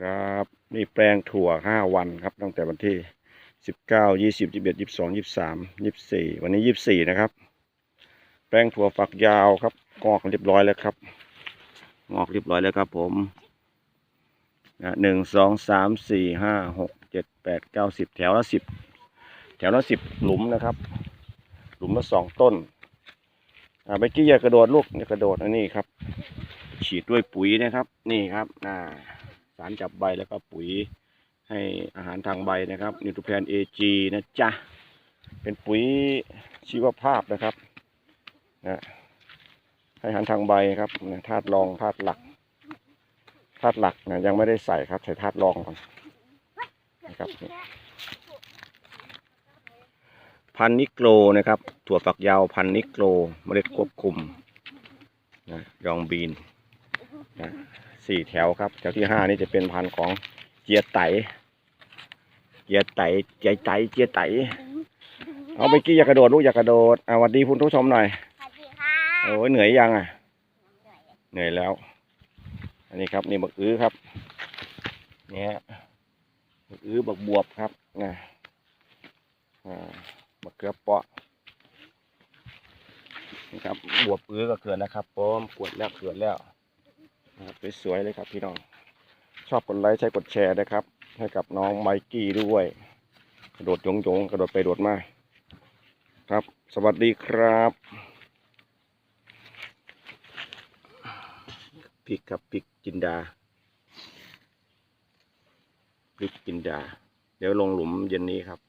ครับนี่แปลงถั่วห้าวันครับ ตั้งแต่วันที่สิบเก้ายี่สิบยี่สิบเอ็ดยี่สิบสองยี่สิบสามยี่สิบสี่วันนี้ยี่สิบสี่นะครับ แปลงถั่วฝักยาวครับงอกเรียบร้อยแล้วครับงอกเรียบร้อยแล้วครับ ผมนะหนึ่งสองสามสี่ห้าหกเจ็ดแปดเก้าสิบแถวละสิบแถวละสิบหลุมนะครับ หลุมละสองต้นอ่าเมื่อกี้อย่ากระโดดลูกอย่ากระโดดอันนี้ครับ ฉีดด้วยปุ๋ยนะครับ นี่ครับอ่า สารจับใบแล้วก็ปุ๋ยให้อาหารทางใบนะครับนิวทรแพนเอจีนะจ๊ะ เป็นปุ๋ยชีวภาพนะครับนะให้อาหารทางใบครับนะธาตุรองธาตุหลักธาตุหลักนะยังไม่ได้ใส่ครับ ใส่ธาตุรองก่อนนะครับพันนิโกรนะครับ ถั่วฝักยาวพันนิโกรเมล็ดควบคุมนะยองบีนนะ สี่แถวครับ แถวที่ห้านี่จะเป็นพันธุ์ของเจียไต เจียไต เจียไต เจียไต เอาไปกี้อย่ากระโดดลูกอย่ากระโดดอ่าสวัสดีคุณผู้ชมหน่อยสวัสดีค่ะโอ้ยเหนื่อยยังอะ เหนื่อยแล้ว อันนี้ครับนี่บักอื้อครับ เนี่ยบักอื้อบักบวบครับนะอ่าบักเกลือเปาะนี่ครับบวบอื้อก็เกิดแล้วครับผมกวดแล้วเกิดแล้ว นะครับสวยๆเลยครับพี่น้องชอบกดไลค์ใช้กดแชร์นะครับ ให้กับน้องไมกี้ด้วย กระโดดยงยงๆกระโดดไปโดดมาครับ สวัสดีครับพิกครับพิกจินดาพิกจินดา เดี๋ยวลงหลุมเย็นนี้ครับ